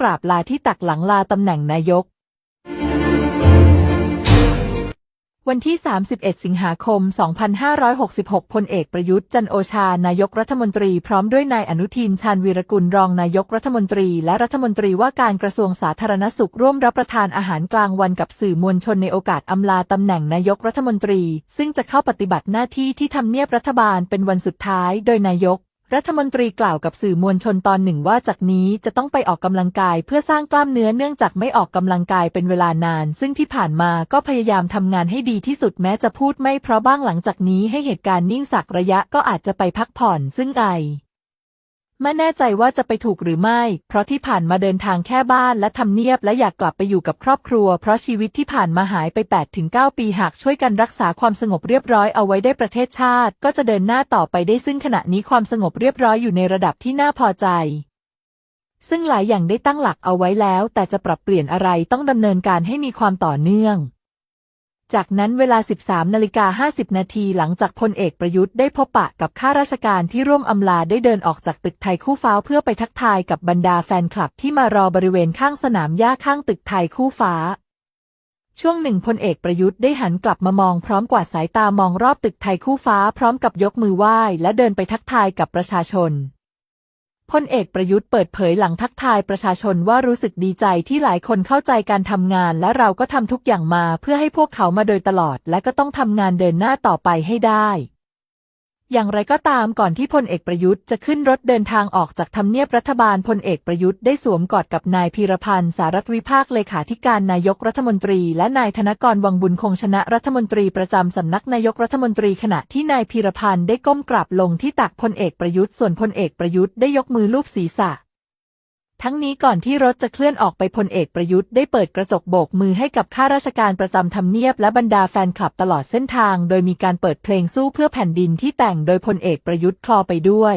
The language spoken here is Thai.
กราบลาที่ตักหลังลาตำแหน่งนายก วันที่ 31 สิงหาคม 2566 พลเอกประยุทธ์จันโอชา นายกรัฐมนตรีพร้อมด้วยนายอนุทินชาญวีรกุลรองนายกรัฐมนตรีและรัฐมนตรีว่าการกระทรวงสาธารณสุขร่วมรับประทานอาหารกลางวันกับสื่อมวลชนในโอกาสอำลาตำแหน่งนายกรัฐมนตรี ซึ่งจะเข้าปฏิบัติหน้าที่ที่ทำเนียบรัฐบาลเป็นวันสุดท้ายโดยนายก รัฐมนตรีกล่าวกับสื่อมวลชนตอนหนึ่งว่าจากนี้จะต้องไปออกกำลังกายเพื่อสร้างกล้ามเนื้อเนื่องจากไม่ออกกำลังกายเป็นเวลานาน ซึ่งที่ผ่านมาก็พยายามทำงานให้ดีที่สุดแม้จะพูดไม่เพราะบ้างหลังจากนี้ให้เหตุการณ์นิ่งสักระยะก็อาจจะไปพักผ่อนซึ่งไอ ไม่แน่ใจว่าจะไปถูกหรือไม่ เพราะที่ผ่านมาเดินทางแค่บ้านและทำเนียบและอยากกลับไปอยู่กับครอบครัว เพราะชีวิตที่ผ่านมาหายไป 8-9 ปีหากช่วยกันรักษาความสงบเรียบร้อยเอาไว้ได้ประเทศชาติ ก็จะเดินหน้าต่อไปได้ซึ่งขณะนี้ความสงบเรียบร้อยอยู่ในระดับที่น่าพอใจ ซึ่งหลายอย่างได้ตั้งหลักเอาไว้แล้ว แต่จะปรับเปลี่ยนอะไรต้องดำเนินการให้มีความต่อเนื่อง จากนั้นเวลา 13นาฬิกา50 นาทีหลังจากพลเอกประยุทธ์ได้พบปะกับข้าราชการที่ร่วมอำลาได้เดินออกจากตึกไทยคู่ฟ้าเพื่อไปทักทายกับบรรดาแฟนคลับที่มารอบริเวณข้างสนามหญ้าข้างตึกไทยคู่ฟ้า ช่วงหนึ่งพลเอกประยุทธ์ได้หันกลับมามองพร้อมกวาดสายตามองรอบตึกไทยคู่ฟ้าพร้อมกับยกมือไหว้และเดินไปทักทายกับประชาชน พลเอกประยุทธ์เปิดเผยหลังทักทายประชาชนว่ารู้สึกดีใจที่หลายคนเข้าใจการทำงาน และเราก็ทำทุกอย่างมาเพื่อให้พวกเขามาโดยตลอด และก็ต้องทำงานเดินหน้าต่อไปให้ได้ อย่างไรก็ตามก่อนที่พลเอกประยุทธ์จะขึ้นรถเดินทางออกจากทำเนียบรัฐบาลพลเอกประยุทธ์ได้สวมกอดกับนายพีรพันธ์สารัฐวิภาคเลขาธิการนายกรัฐมนตรี และนายธนกรวังบุญคงชนะรัฐมนตรีประจำสำนักนายกรัฐมนตรีขณะที่นายพีรพันธ์ได้ก้มกราบลงที่ตักพลเอกประยุทธ์ส่วนพลเอกประยุทธ์ได้ยกมือลูบศีรษะ ทั้งนี้ก่อนที่รถจะเคลื่อนออกไปพลเอกประยุทธ์ได้เปิดกระจกโบกมือให้กับข้าราชการประจำทำเนียบและบรรดาแฟนคลับตลอดเส้นทาง โดยมีการเปิดเพลงสู้เพื่อแผ่นดินที่แต่งโดยพลเอกประยุทธ์คลอไปด้วย